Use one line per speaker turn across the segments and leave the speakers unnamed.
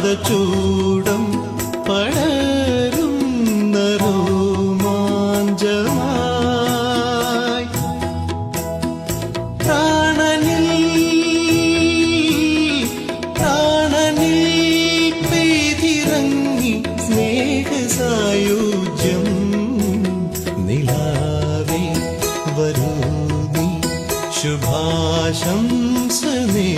പാദചൂടം പടരുന്ന രോമാഞ്ചമായി. പ്രാണനിൽ പ്രാണനിൽ പെയ്തിറങ്ങി സ്നേഹസായുജ്യം നിലാവേ വരൂ നീ. ശുഭാശംസ നേരാൻ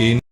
gehen.